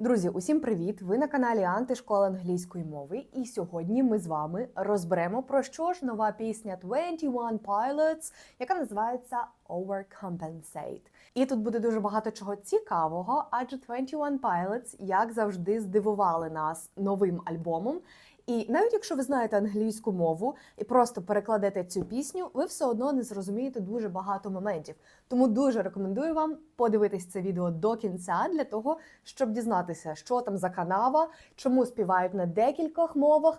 Друзі, усім привіт! Ви на каналі Антишкола англійської мови. І сьогодні ми з вами розберемо про що ж нова пісня 21 Pilots, яка називається Overcompensate. І тут буде дуже багато чого цікавого, адже 21 Pilots, як завжди, здивували нас новим альбомом. І навіть якщо ви знаєте англійську мову і просто перекладете цю пісню, ви все одно не зрозумієте дуже багато моментів. Тому дуже рекомендую вам подивитись це відео до кінця для того, щоб дізнатися, що там за канава, чому співають на декількох мовах,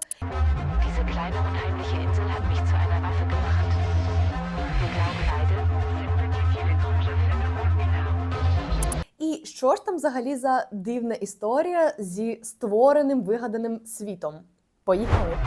і що ж там взагалі за дивна історія зі створеним вигаданим світом. Поїхали!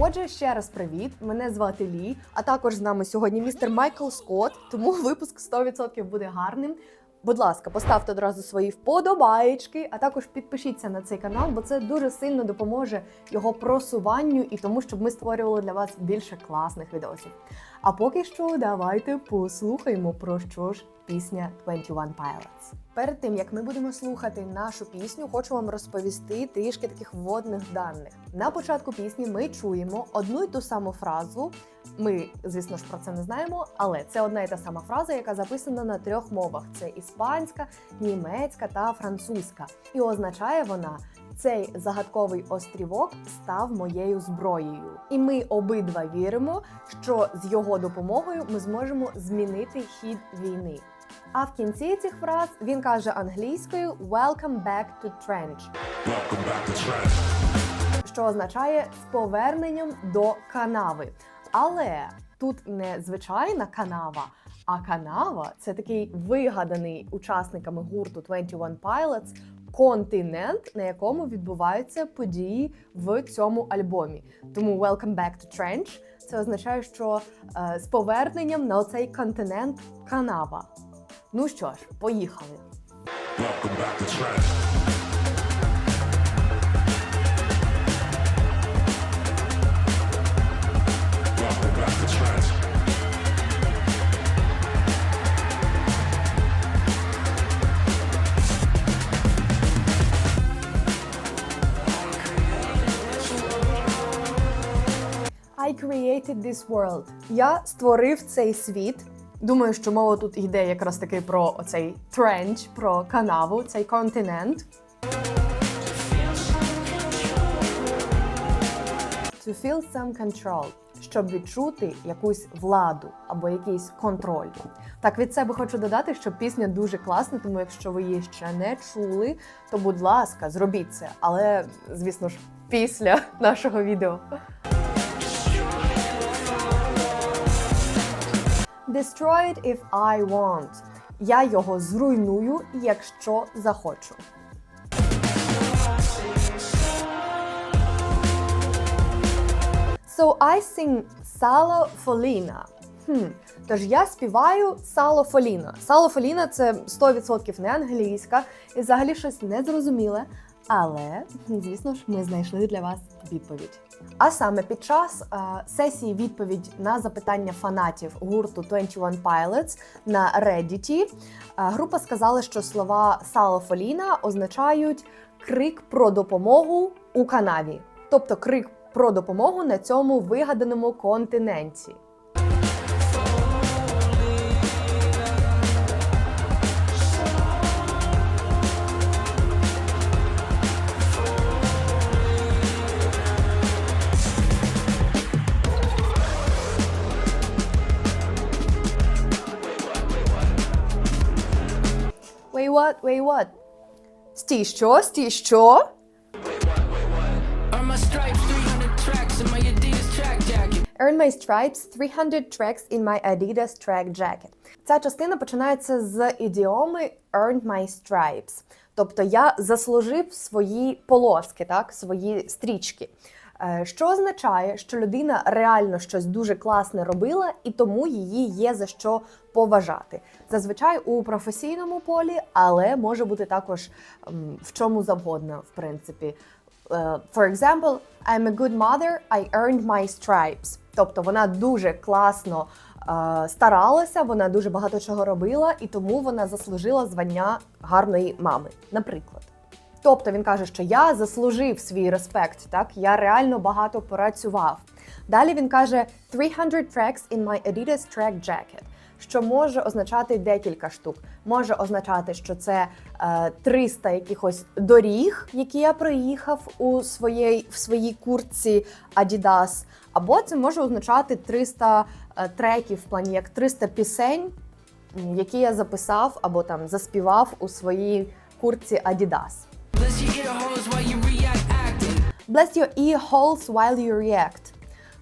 Отже, ще раз привіт. Мене звати Лі, а також з нами сьогодні містер Майкл Скотт. Тому випуск 100% буде гарним. Будь ласка, поставте одразу свої вподобаєчки, а також підпишіться на цей канал, бо це дуже сильно допоможе його просуванню і тому, щоб ми створювали для вас більше класних відосів. А поки що, давайте послухаємо про що ж пісня 21 Pilots. Перед тим як ми будемо слухати нашу пісню, хочу вам розповісти трішки таких вводних даних. На початку пісні ми чуємо одну й ту саму фразу. Ми, звісно ж, про це не знаємо, але це одна й та сама фраза, яка записана на трьох мовах: це іспанська, німецька та французька. І означає вона. Цей загадковий острівок став моєю зброєю, і ми обидва віримо, що з його допомогою ми зможемо змінити хід війни. А в кінці цих фраз він каже англійською «Welcome back to trench», Welcome back to trash. що означає з поверненням до канави. Але тут не звичайна канава, а канава це такий вигаданий учасниками гурту 21 Pilots континент, на якому відбуваються події в цьому альбомі. Тому Welcome back to Trench це означає, що е, з поверненням на цей континент канава. Ну що ж, поїхали. Welcome back to trash. Created this world. Я створив цей світ. Думаю, що мова тут йде якраз таки про оцей тренч, про канаву, цей континент. To feel some control, щоб відчути якусь владу або якийсь контроль. Так, від себе хочу додати, що пісня дуже класна, тому якщо ви її ще не чули, то будь ласка, зробіть це. Але, звісно ж, після нашого відео. Destroy it if I want. Я його зруйную, якщо захочу. So I sing Salo Folina. Хм, тож я співаю Сало Фоліна. Сало Фоліна це 100% не англійська і взагалі щось незрозуміле. Але, звісно ж, ми знайшли для вас відповідь. А саме під час е, сесії відповідь на запитання фанатів гурту 21 Pilots на Reddit, е, група сказала, що слова салофоліна означають крик про допомогу у канаві, тобто крик про допомогу на цьому вигаданому континенті. Wait what? Wait what? Стій, що? Стій, що? Are my stripes 300 tracks in my Adidas track jacket? Earn my stripes 300 tracks in my Adidas track jacket. Ця частина починається з ідіоми earned my stripes. Тобто я заслужив свої полоски, так, свої стрічки. Е, Що означає, що людина реально щось дуже класне робила, і тому її є за що поважати. Зазвичай у професійному полі, але може бути також в чому завгодно, в принципі. Е, For example, I'm a good mother, I earned my stripes. Тобто вона дуже класно е, старалася, вона дуже багато чого робила, і тому вона заслужила звання гарної мами, наприклад. Тобто він каже, що я заслужив свій респект, так я реально багато працював. Далі він каже 300 tracks in my Adidas track jacket, що може означати декілька штук. Може означати, що це е, 300 якихось доріг, які я проїхав у своїй в своїй куртці Adidas, або це може означати 300 е, треків в плані як 300 пісень, які я записав або там заспівав у своїй куртці Adidas. Bless your ear holes while you react.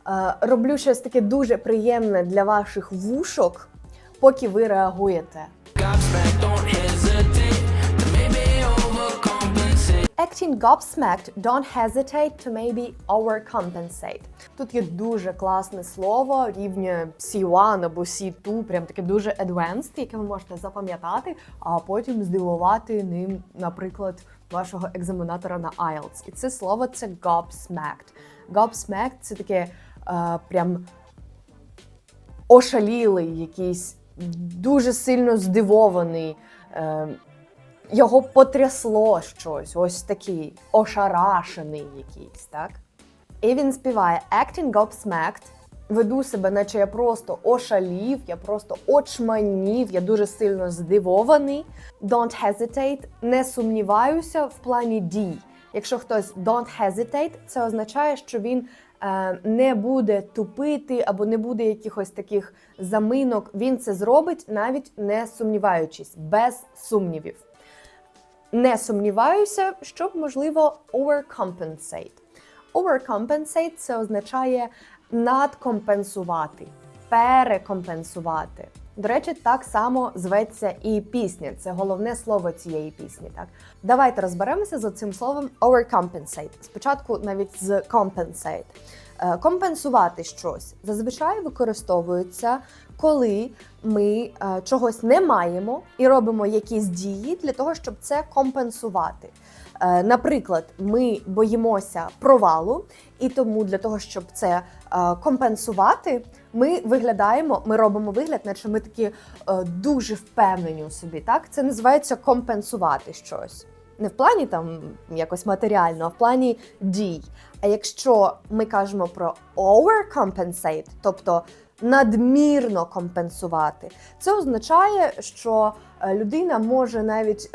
Е, роблю щось таке дуже приємне для ваших вушок, поки ви реагуєте. Acting gobsmacked, don't hesitate to maybe overcompensate. Тут є дуже класне слово рівня C1 або C2, прям таке дуже advanced, яке ви можете запам'ятати, а потім здивувати ним, наприклад, вашого екзаменатора на IELTS. І це слово це gobsmacked. Gobsmacked – це таке е, прям ошалілий, якийсь дуже сильно здивований. Е, його потрясло щось, ось такий ошарашений якийсь, так? І він співає Acting gobsmacked. Веду себе, наче я просто ошалів, я просто очманів, я дуже сильно здивований. Don't hesitate, не сумніваюся в плані дій. Якщо хтось don't hesitate, це означає, що він е, не буде тупити або не буде якихось таких заминок. Він це зробить, навіть не сумніваючись, без сумнівів. Не сумніваюся, щоб можливо overcompensate. Overcompensate – це означає надкомпенсувати, перекомпенсувати. До речі, так само зветься і пісня. Це головне слово цієї пісні. Так, давайте розберемося з цим словом overcompensate. Спочатку навіть з compensate. Е, Компенсувати щось зазвичай використовується, коли ми е, чогось не маємо і робимо якісь дії для того, щоб це компенсувати. Е, Наприклад, ми боїмося провалу, і тому для того, щоб це е, компенсувати, ми виглядаємо, ми робимо вигляд, наче ми такі е, дуже впевнені у собі. Так, це називається компенсувати щось. Не в плані там якось матеріально, а в плані дій. А якщо ми кажемо про overcompensate, тобто надмірно компенсувати, це означає, що людина може навіть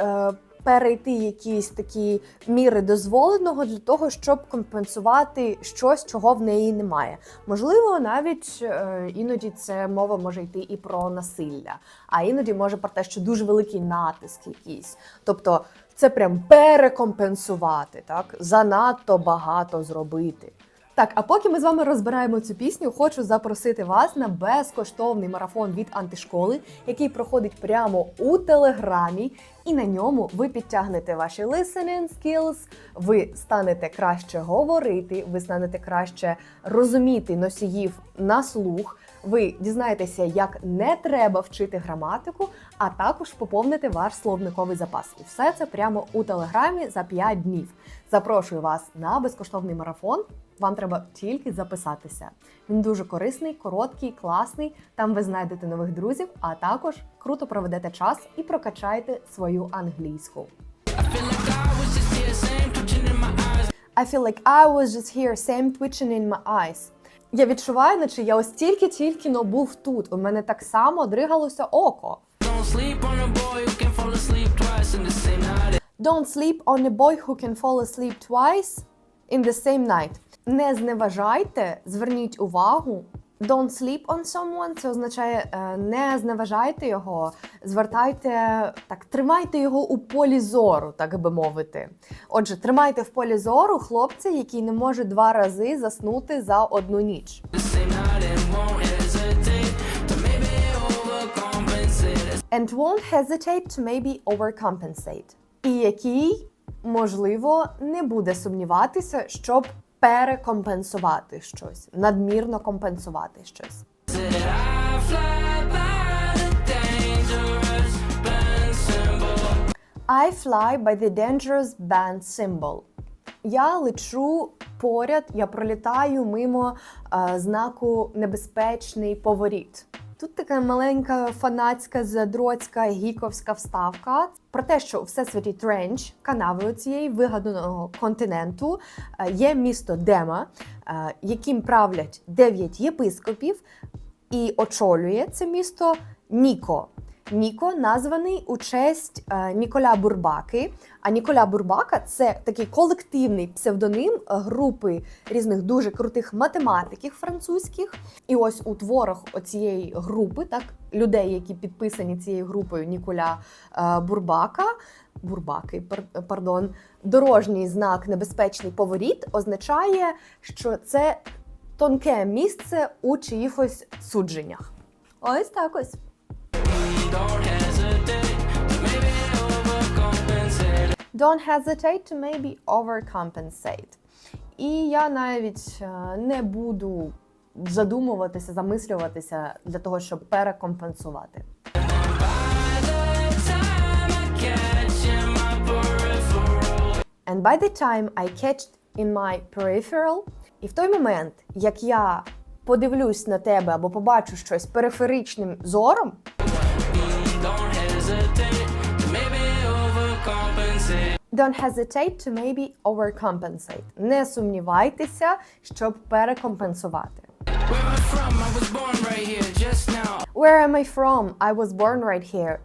перейти якісь такі міри дозволеного для того, щоб компенсувати щось, чого в неї немає. Можливо, навіть е, іноді це мова може йти і про насилля, а іноді може про те, що дуже великий натиск якийсь. Тобто це прям перекомпенсувати, так занадто багато зробити. Так, а поки ми з вами розбираємо цю пісню, хочу запросити вас на безкоштовний марафон від антишколи, який проходить прямо у телеграмі, і на ньому ви підтягнете ваші listening skills, ви станете краще говорити, ви станете краще розуміти носіїв на слух. Ви дізнаєтеся, як не треба вчити граматику, а також поповните ваш словниковий запас. І все це прямо у телеграмі за 5 днів. Запрошую вас на безкоштовний марафон. Вам треба тільки записатися. Він дуже корисний, короткий, класний. Там ви знайдете нових друзів, а також круто проведете час і прокачаєте свою англійську. I feel like I was just here, same twitching in my eyes. Я відчуваю, наче я ось тільки-тільки но був тут. У мене так само дригалося око. Don't sleep on a boy who can fall asleep twice in the same night. Don't sleep on a boy who can fall asleep twice in the same night. Не зневажайте, зверніть увагу. Don't sleep on someone це означає е, не зневажайте його, звертайте так, тримайте його у полі зору, так би мовити. Отже, тримайте в полі зору хлопця, який не може два рази заснути за одну ніч. And won't hesitate to maybe overcompensate. І який, можливо, не буде сумніватися, щоб перекомпенсувати щось, надмірно компенсувати щось. I fly by the dangerous band symbol. Я лечу поряд, я пролітаю мимо е, знаку небезпечний поворіт. Тут така маленька фанатська задроцька гіковська вставка про те, що у всесвіті Тренч, канави цієї вигаданого континенту, е, є місто Дема, е, яким правлять дев'ять єпископів, і очолює це місто Ніко. Ніко названий у честь е, Ніколя Бурбаки. А Ніколя Бурбака це такий колективний псевдоним е, групи різних дуже крутих математиків французьких. І ось у творах оцієї групи, так людей, які підписані цією групою Ніколя е, Бурбака. Бурбаки, пар- пардон, дорожній знак небезпечний поворіт означає, що це тонке місце у чиїхось судженнях. Ось так ось. Don't hesitate to maybe overcompensate. І я навіть е, не буду задумуватися, замислюватися для того, щоб перекомпенсувати. And by the time I catch in my peripheral, і в той момент, як я подивлюсь на тебе або побачу щось периферичним зором, hesitate to maybe overcompensate. don't hesitate to maybe overcompensate. Не сумнівайтеся, щоб перекомпенсувати. Where I'm from, I was born right here just now. Where am I from? I was born right here.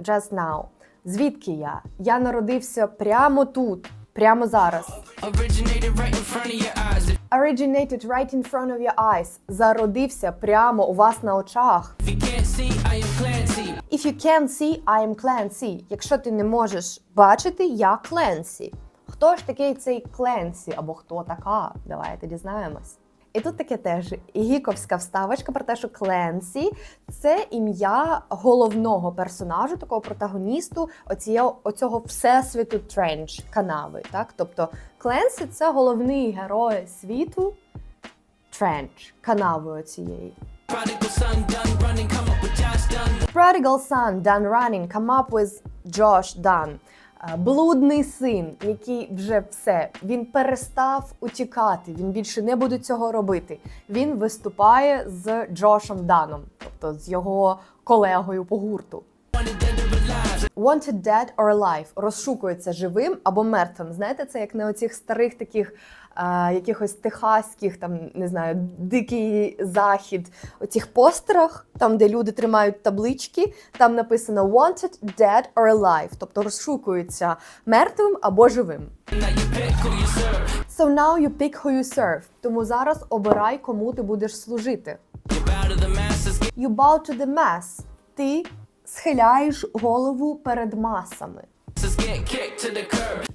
Just now. Звідки я? Я народився прямо тут, прямо зараз. Originated right in front of your eyes. Originated right in front of your eyes. Зародився прямо у вас на очах. If you can't see, I am Clancy. If you can't see, I am Clancy. Якщо ти не можеш бачити, я Кленсі. Хто ж такий цей Кленсі або хто така? Давайте дізнаємось. І тут таке теж гіковська вставочка про те, що Кленсі це ім'я головного персонажу, такого протагоністу оцієї, оцього всесвіту тренч канави. Так? Тобто Кленсі це головний герой світу тренч канави оцієї. Prodigal son done running, come up with Josh Dunn. Е, Блудний син, який вже все, він перестав утікати, він більше не буде цього робити. Він виступає з Джошем Даном, тобто з його колегою по гурту. Wanted dead or alive розшукується живим або мертвим. Знаєте, це як на оцих старих таких е, якихось техаських, там не знаю, дикий захід, оцих постерах, там де люди тримають таблички, там написано Wanted dead or alive, тобто розшукується мертвим або живим. So now you pick who you serve. Тому зараз обирай, кому ти будеш служити. You bow to the You bow to the mass. Ти схиляєш голову перед масами.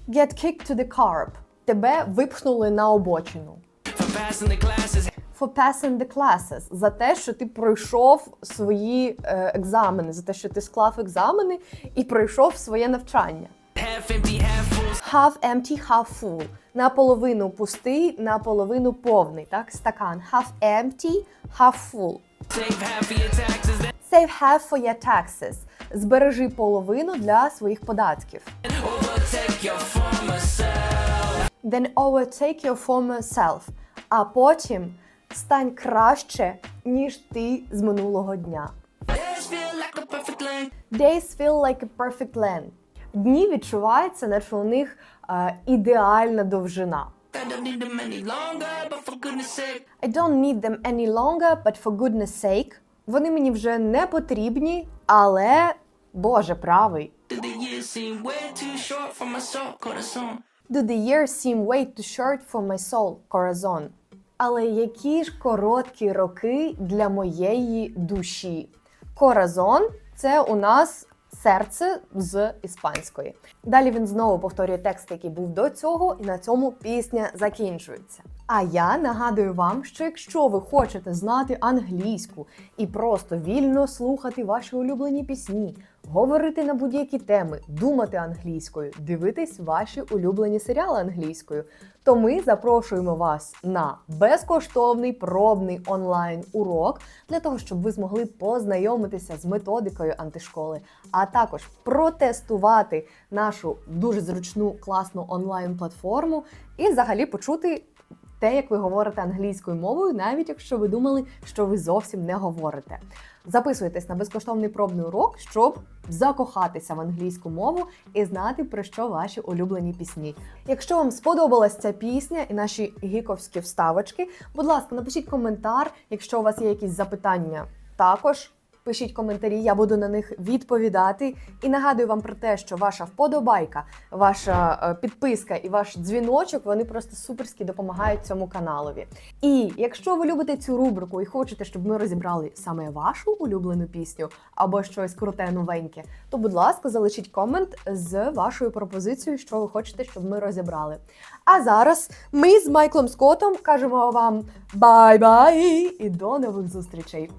get kicked to the curb. Тебе випхнули на обочину. For passing the classes, For. За те, що ти пройшов свої е, екзамени, за те, що ти склав екзамени і пройшов своє навчання. half empty, half full. Half empty, half full. Наполовину пустий, наполовину повний. Так, стакан. Half empty, half full. Save half of your taxes, Save half for your taxes. Збережи половину для своїх податків. overtake your former self. Then overtake your former self. А потім стань краще, ніж ти з минулого дня. Days feel like a perfect length. Days feel like a perfect length. Дні відчуваються, наче у них е, ідеальна довжина. I don't need them any longer, but for goodness sake, I don't need them any longer, but for goodness sake. Вони мені вже не потрібні, але Боже правий. the years seem way too short for my soul, corazón. Do the years seem way too short for my soul, corazon. Але які ж короткі роки для моєї душі. Коразон це у нас серце з іспанської. Далі він знову повторює текст, який був до цього, і на цьому пісня закінчується. А я нагадую вам, що якщо ви хочете знати англійську і просто вільно слухати ваші улюблені пісні, говорити на будь-які теми, думати англійською, дивитись ваші улюблені серіали англійською, то ми запрошуємо вас на безкоштовний пробний онлайн урок для того, щоб ви змогли познайомитися з методикою антишколи, а також протестувати нашу дуже зручну класну онлайн платформу і взагалі почути. Те, як ви говорите англійською мовою, навіть якщо ви думали, що ви зовсім не говорите. Записуйтесь на безкоштовний пробний урок, щоб закохатися в англійську мову і знати про що ваші улюблені пісні. Якщо вам сподобалась ця пісня і наші гіковські вставочки, будь ласка, напишіть коментар. Якщо у вас є якісь запитання, також. Пишіть коментарі, я буду на них відповідати. І нагадую вам про те, що ваша вподобайка, ваша е, підписка і ваш дзвіночок вони просто суперськи допомагають цьому каналові. І якщо ви любите цю рубрику і хочете, щоб ми розібрали саме вашу улюблену пісню або щось круте новеньке, то будь ласка, залишіть комент з вашою пропозицією, що ви хочете, щоб ми розібрали. А зараз ми з Майклом Скоттом кажемо вам бай-бай і до нових зустрічей!